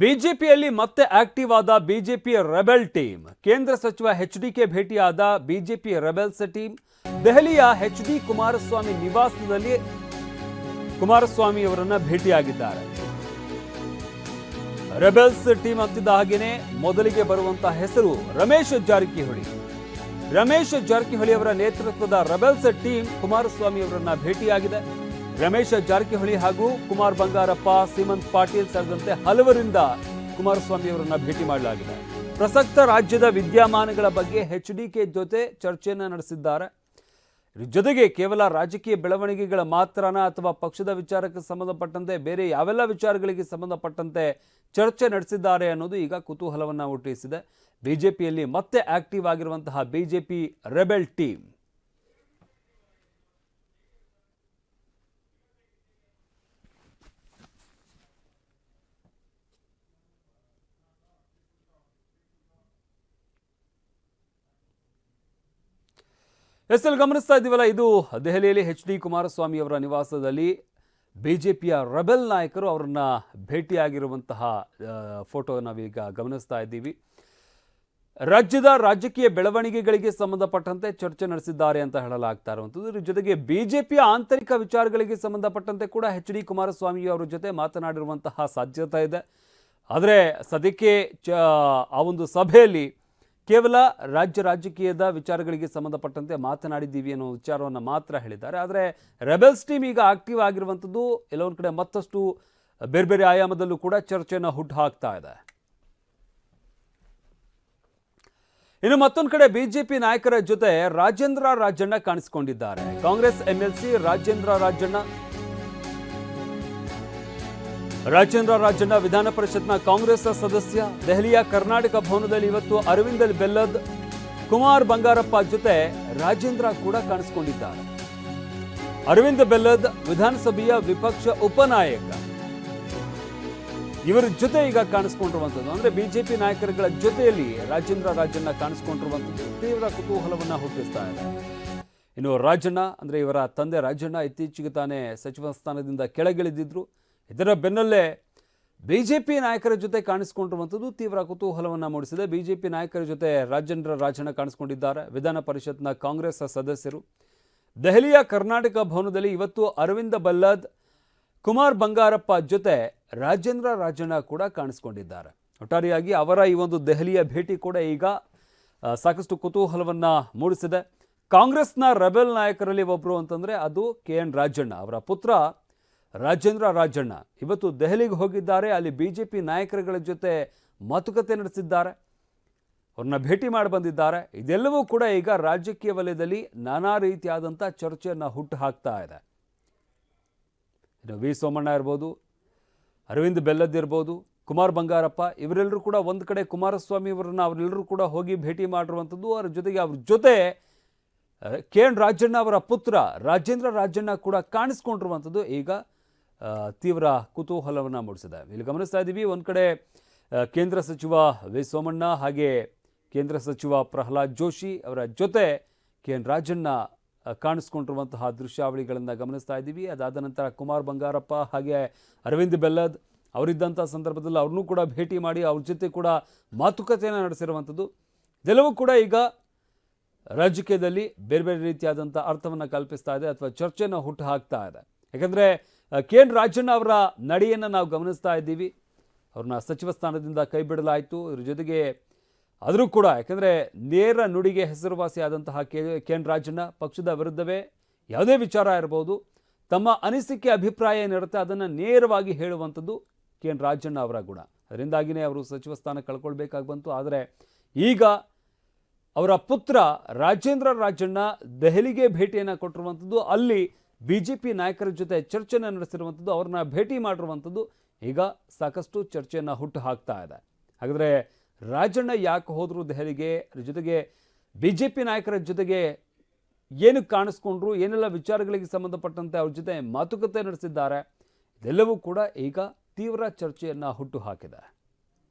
ಬಿಜೆಪಿಯಲ್ಲಿ ಮತ್ತೆ ಆಕ್ಟಿವ್ ಆದ ಬಿಜೆಪಿ ರೆಬೆಲ್ ಟೀಮ್. ಕೇಂದ್ರ ಸಚಿವ ಎಚ್ ಡಿಕೆ ಭೇಟಿಯಾದ ಬಿಜೆಪಿ ರೆಬೆಲ್ಸ್ ಟೀಮ್. ದೆಹಲಿಯ ಎಚ್ ಡಿ ಕುಮಾರಸ್ವಾಮಿ ನಿವಾಸದಲ್ಲಿ ಕುಮಾರಸ್ವಾಮಿ ಅವರನ್ನ ಭೇಟಿಯಾಗಿದ್ದಾರೆ. ರೆಬೆಲ್ಸ್ ಟೀಮ್ ಅಂತಿದ್ದ ಹಾಗೇನೆ ಮೊದಲಿಗೆ ಬರುವಂತಹ ಹೆಸರು ರಮೇಶ್ ಜಾರಕಿಹೊಳಿ. ರಮೇಶ್ ಜಾರಕಿಹೊಳಿ ಅವರ ನೇತೃತ್ವದ ರೆಬೆಲ್ಸ್ ಟೀಮ್ ಕುಮಾರಸ್ವಾಮಿ ಅವರನ್ನ ಭೇಟಿಯಾಗಿದೆ. ರಮೇಶ್ ಜಾರಕಿಹೊಳಿ ಹಾಗೂ ಕುಮಾರ್ ಬಂಗಾರಪ್ಪ, ಸೀಮಂತ್ ಪಾಟೀಲ್ ಸೇರಿದಂತೆ ಹಲವರಿಂದ ಕುಮಾರಸ್ವಾಮಿ ಅವರನ್ನ ಭೇಟಿ ಮಾಡಲಾಗಿದೆ. ಪ್ರಸಕ್ತ ರಾಜ್ಯದ ವಿದ್ಯಮಾನಗಳ ಬಗ್ಗೆ ಎಚ್ ಡಿಕೆ ಜೊತೆ ಚರ್ಚೆಯನ್ನು ನಡೆಸಿದ್ದಾರೆ. ಜೊತೆಗೆ ಕೇವಲ ರಾಜಕೀಯ ಬೆಳವಣಿಗೆಗಳ ಮಾತ್ರನ ಅಥವಾ ಪಕ್ಷದ ವಿಚಾರಕ್ಕೆ ಸಂಬಂಧಪಟ್ಟಂತೆ ಬೇರೆ ಯಾವೆಲ್ಲ ವಿಚಾರಗಳಿಗೆ ಸಂಬಂಧಪಟ್ಟಂತೆ ಚರ್ಚೆ ನಡೆಸಿದ್ದಾರೆ ಅನ್ನೋದು ಈಗ ಕುತೂಹಲವನ್ನು ಹುಟ್ಟಿಸಿದೆ. ಬಿಜೆಪಿಯಲ್ಲಿ ಮತ್ತೆ ಆಕ್ಟಿವ್ ಆಗಿರುವಂತಹ BJP rebel team. S L ಗಮನಿಸ್ತಾ ಇದ್ದೀವಲ್ಲ, ಇದು ದೆಹಲಿಯಲ್ಲಿ ಎಚ್ ಡಿ ಕುಮಾರಸ್ವಾಮಿ ಅವರ ನಿವಾಸದಲ್ಲಿ ಬಿಜೆಪಿಯ ರೆಬೆಲ್ ನಾಯಕರು ಅವರನ್ನ ಭೇಟಿಯಾಗಿರುವಂತಹ ಫೋಟೋ ನಾವೀಗ ಗಮನಿಸ್ತಾ ಇದ್ದೀವಿ. ರಾಜ್ಯದ ರಾಜಕೀಯ ಬೆಳವಣಿಗೆಗಳಿಗೆ ಸಂಬಂಧಪಟ್ಟಂತೆ ಚರ್ಚೆ ನಡೆಸಿದ್ದಾರೆ ಅಂತ ಹೇಳಲಾಗ್ತಾ ಇರುವಂಥದ್ದು. ಇದ್ರ ಜೊತೆಗೆ ಬಿಜೆಪಿಯ ಆಂತರಿಕ ವಿಚಾರಗಳಿಗೆ ಸಂಬಂಧಪಟ್ಟಂತೆ ಕೂಡ ಎಚ್ ಡಿ ಕುಮಾರಸ್ವಾಮಿ ಅವರ ಜೊತೆ ಮಾತನಾಡಿರುವಂತಹ ಸಾಧ್ಯತೆ ಇದೆ. ಆದರೆ ಸದ್ಯಕ್ಕೆ ಚ, ಆ ಒಂದು ಸಭೆಯಲ್ಲಿ ಕೇವಲ ರಾಜ್ಯ ರಾಜಕೀಯದ ವಿಚಾರಗಳಿಗೆ ಸಂಬಂಧಪಟ್ಟಂತೆ ಮಾತನಾಡಿದ್ದೀವಿ ಅನ್ನೋ ವಿಚಾರವನ್ನು ಮಾತ್ರ ಹೇಳಿದ್ದಾರೆ. ಆದರೆ ರೆಬೆಲ್ಸ್ ಟೀಮ್ ಈಗ ಆಕ್ಟಿವ್ ಆಗಿರುವಂಥದ್ದು ಎಲ್ಲೊಂದು ಕಡೆ ಮತ್ತಷ್ಟು ಬೇರೆ ಬೇರೆ ಆಯಾಮದಲ್ಲೂ ಕೂಡ ಚರ್ಚೆಯನ್ನು ಹುಟ್ಟು ಹಾಕ್ತಾ ಇದೆ. ಇನ್ನು ಮತ್ತೊಂದು ಕಡೆ ಬಿಜೆಪಿ ನಾಯಕರ ಜೊತೆ ರಾಜೇಂದ್ರ ರಾಜಣ್ಣ ಕಾಣಿಸಿಕೊಂಡಿದ್ದಾರೆ. ಕಾಂಗ್ರೆಸ್ ಎಂಎಲ್ಸಿ ರಾಜೇಂದ್ರ ರಾಜಣ್ಣ ರಾಜೇಂದ್ರ ರಾಜಣ್ಣ ವಿಧಾನ ಪರಿಷತ್ನ ಕಾಂಗ್ರೆಸ್ ಸದಸ್ಯ ದೆಹಲಿಯ ಕರ್ನಾಟಕ ಭವನದಲ್ಲಿ ಇವತ್ತು ಅರವಿಂದ್ ಬೆಲ್ಲದ್, ಕುಮಾರ್ ಬಂಗಾರಪ್ಪ ಜೊತೆ ರಾಜೇಂದ್ರ ಕೂಡ ಕಾಣಿಸಿಕೊಂಡಿದ್ದಾರೆ. ಅರವಿಂದ್ ಬೆಲ್ಲದ್ ವಿಧಾನಸಭೆಯ ವಿಪಕ್ಷ ಉಪನಾಯಕ. ಇವರ ಜೊತೆ ಈಗ ಕಾಣಿಸ್ಕೊಂಡಿರುವಂಥದ್ದು. ಅಂದ್ರೆ ಬಿಜೆಪಿ ನಾಯಕರುಗಳ ಜೊತೆಯಲ್ಲಿ ರಾಜೇಂದ್ರ ರಾಜಣ್ಣ ಕಾಣಿಸ್ಕೊಂಡಿರುವಂಥದ್ದು. ತೀವ್ರ ಕುತೂಹಲವನ್ನ ಹುಟ್ಟಿಸ್ತಾ ಇದೆ. ಇನ್ನು ರಾಜಣ್ಣ ಅಂದ್ರೆ ಇವರ ತಂದೆ ರಾಜಣ್ಣ ಇತ್ತೀಚೆಗೆ ತಾನೇ ಸಚಿವ ಸ್ಥಾನದಿಂದ ಕೆಳಗಿಳಿದಿದ್ರು. ಇದರ ಬೆನ್ನಲ್ಲೇ ಬಿಜೆಪಿ ನಾಯಕರ ಜೊತೆ ಕಾಣಿಸಿಕೊಂಡಿರುವಂಥದ್ದು ತೀವ್ರ ಕುತೂಹಲವನ್ನು ಮೂಡಿಸಿದೆ. ಬಿಜೆಪಿ ನಾಯಕರ ಜೊತೆ ರಾಜೇಂದ್ರ ರಾಜಣ್ಣ ಕಾಣಿಸಿಕೊಂಡಿದ್ದಾರೆ. ವಿಧಾನ ಪರಿಷತ್ನ ಕಾಂಗ್ರೆಸ್ ಸದಸ್ಯರು. ದೆಹಲಿಯ ಕರ್ನಾಟಕ ಭವನದಲ್ಲಿ ಇವತ್ತು ಅರವಿಂದ ಬಲ್ಲದ್, ಕುಮಾರ್ ಬಂಗಾರಪ್ಪ ಜೊತೆ ರಾಜೇಂದ್ರ ರಾಜಣ್ಣ ಕೂಡ ಕಾಣಿಸಿಕೊಂಡಿದ್ದಾರೆ. ಒಟ್ಟಾರೆಯಾಗಿ ಅವರ ಈ ಒಂದು ದೆಹಲಿಯ ಭೇಟಿ ಕೂಡ ಈಗ ಸಾಕಷ್ಟು ಕುತೂಹಲವನ್ನು ಮೂಡಿಸಿದೆ. ಕಾಂಗ್ರೆಸ್ನ ರೆಬೆಲ್ ನಾಯಕರಲ್ಲಿ ಒಬ್ಬರು ಅಂತಂದರೆ ಅದು ಕೆ ಎನ್ ರಾಜಣ್ಣ. ಅವರ ಪುತ್ರ ರಾಜೇಂದ್ರ ರಾಜಣ್ಣ. ಇವತ್ತು ದೆಹಲಿಗೆ ಹೋಗಿದ್ದಾರೆ. ಅಲ್ಲಿ ಬಿ ಜೆ ಪಿ ನಾಯಕರುಗಳ ಜೊತೆ ಮಾತುಕತೆ ನಡೆಸಿದ್ದಾರೆ. ಅವ್ರನ್ನ ಭೇಟಿ ಮಾಡಿ ಬಂದಿದ್ದಾರೆ. ಇದೆಲ್ಲವೂ ಕೂಡ ಈಗ ರಾಜಕೀಯ ವಲಯದಲ್ಲಿ ನಾನಾ ರೀತಿಯಾದಂಥ ಚರ್ಚೆಯನ್ನು ಹುಟ್ಟು ಹಾಕ್ತಾ ಇದೆ. ಇನ್ನು ವಿ ಸೋಮಣ್ಣ ಇರ್ಬೋದು, ಅರವಿಂದ್ ಬೆಲ್ಲದ್ ಇರ್ಬೋದು, ಕುಮಾರ್ ಬಂಗಾರಪ್ಪ, ಇವರೆಲ್ಲರೂ ಕೂಡ ಒಂದು ಕಡೆ ಕುಮಾರಸ್ವಾಮಿ ಅವರನ್ನು ಅವರೆಲ್ಲರೂ ಕೂಡ ಹೋಗಿ ಭೇಟಿ ಮಾಡಿರುವಂಥದ್ದು ಅವರ ಜೊತೆಗೆ ಅವ್ರ ಜೊತೆ ಕೆ ಎನ್ ರಾಜಣ್ಣ ಅವರ ಪುತ್ರ ರಾಜೇಂದ್ರ ರಾಜಣ್ಣ ಕೂಡ ಕಾಣಿಸ್ಕೊಂಡಿರುವಂಥದ್ದು. ಈಗ ತೀವ್ರ ಕುತೂಹಲವನ್ನು ಮೂಡಿಸಿದೆ ಇಲ್ಲಿ ಗಮನಿಸ್ತಾ ಇದ್ದೀವಿ, ಒಂದು ಕಡೆ ಕೇಂದ್ರ ಸಚಿವ ವಿ. ಸೋಮಣ್ಣ ಹಾಗೆ ಕೇಂದ್ರ ಸಚಿವ ಪ್ರಹ್ಲಾದ್ ಜೋಶಿ ಅವರ ಜೊತೆ ಕೆ. ಎನ್. ರಾಜಣ್ಣ ಕಾಣಿಸ್ಕೊಂಡಿರುವಂತಹ ದೃಶ್ಯಾವಳಿಗಳನ್ನು ಗಮನಿಸ್ತಾ ಇದ್ದೀವಿ. ಅದಾದ ನಂತರ ಕುಮಾರ್ ಬಂಗಾರಪ್ಪ ಹಾಗೆ ಅರವಿಂದ್ ಬೆಲ್ಲದ್ ಅವರಿದ್ದಂಥ ಸಂದರ್ಭದಲ್ಲಿ ಅವ್ರನ್ನೂ ಕೂಡ ಭೇಟಿ ಮಾಡಿ ಅವ್ರ ಜೊತೆ ಕೂಡ ಮಾತುಕತೆಯನ್ನು ನಡೆಸಿರುವಂಥದ್ದು. ಇದೆಲ್ಲವೂ ಕೂಡ ಈಗ ರಾಜಕೀಯದಲ್ಲಿ ಬೇರೆ ಬೇರೆ ರೀತಿಯಾದಂಥ ಅರ್ಥವನ್ನು ಕಲ್ಪಿಸ್ತಾ ಇದೆ ಅಥವಾ ಚರ್ಚೆಯನ್ನು ಹುಟ್ಟು ಹಾಕ್ತಾ ಇದೆ. ಯಾಕಂದರೆ ಕೆ ಎನ್ ರಾಜಣ್ಣ ಅವರ ನಡೆಯನ್ನು ನಾವು ಗಮನಿಸ್ತಾ ಇದ್ದೀವಿ. ಅವ್ರನ್ನ ಸಚಿವ ಸ್ಥಾನದಿಂದ ಕೈ ಬಿಡಲಾಯಿತು ಇದ್ರ ಜೊತೆಗೆ ಆದರೂ ಕೂಡ, ಯಾಕಂದರೆ ನೇರ ನುಡಿಗೆ ಹೆಸರುವಾಸಿಯಾದಂತಹ ಕೆ ಕೆ ಎನ್ ರಾಜಣ್ಣ ಪಕ್ಷದ ವಿರುದ್ಧವೇ ಯಾವುದೇ ವಿಚಾರ ಇರ್ಬೋದು. ತಮ್ಮ ಅನಿಸಿಕೆ, ಅಭಿಪ್ರಾಯ ಏನಿರುತ್ತೆ ಅದನ್ನು ನೇರವಾಗಿ ಹೇಳುವಂಥದ್ದು ಕೆ ಎನ್ ರಾಜಣ್ಣ ಅವರ ಗುಣ. ಅದರಿಂದಾಗಿಯೇ ಅವರು ಸಚಿವ ಸ್ಥಾನ ಕಳ್ಕೊಳ್ಬೇಕಾಗಿ ಬಂತು. ಆದರೆ ಈಗ ಅವರ ಪುತ್ರ ರಾಜೇಂದ್ರ ರಾಜಣ್ಣ ದೆಹಲಿಗೆ ಭೇಟಿಯನ್ನು ಕೊಟ್ಟಿರುವಂಥದ್ದು. ಅಲ್ಲಿ ಬಿ ಜೆ ಪಿ ನಾಯಕರ ಜೊತೆ ಚರ್ಚೆಯನ್ನು ನಡೆಸಿರುವಂಥದ್ದು, ಅವ್ರನ್ನ ಭೇಟಿ ಮಾಡಿರುವಂಥದ್ದು ಈಗ ಸಾಕಷ್ಟು ಚರ್ಚೆಯನ್ನು ಹುಟ್ಟು ಹಾಕ್ತಾ ಇದೆ. ಹಾಗಾದರೆ ರಾಜಣ್ಣ ಯಾಕೆ ಹೋದರು ದೆಹಲಿಗೆ? ಅದ್ರ ಜೊತೆಗೆ ಬಿ ಜೆ ಪಿ ನಾಯಕರ ಜೊತೆಗೆ ಏನು ಕಾಣಿಸ್ಕೊಂಡ್ರು? ಏನೆಲ್ಲ ವಿಚಾರಗಳಿಗೆ ಸಂಬಂಧಪಟ್ಟಂತೆ ಅವ್ರ ಜೊತೆ ಮಾತುಕತೆ ನಡೆಸಿದ್ದಾರೆ? ಇದೆಲ್ಲವೂ ಕೂಡ ಈಗ ತೀವ್ರ ಚರ್ಚೆಯನ್ನು ಹುಟ್ಟು ಹಾಕಿದೆ.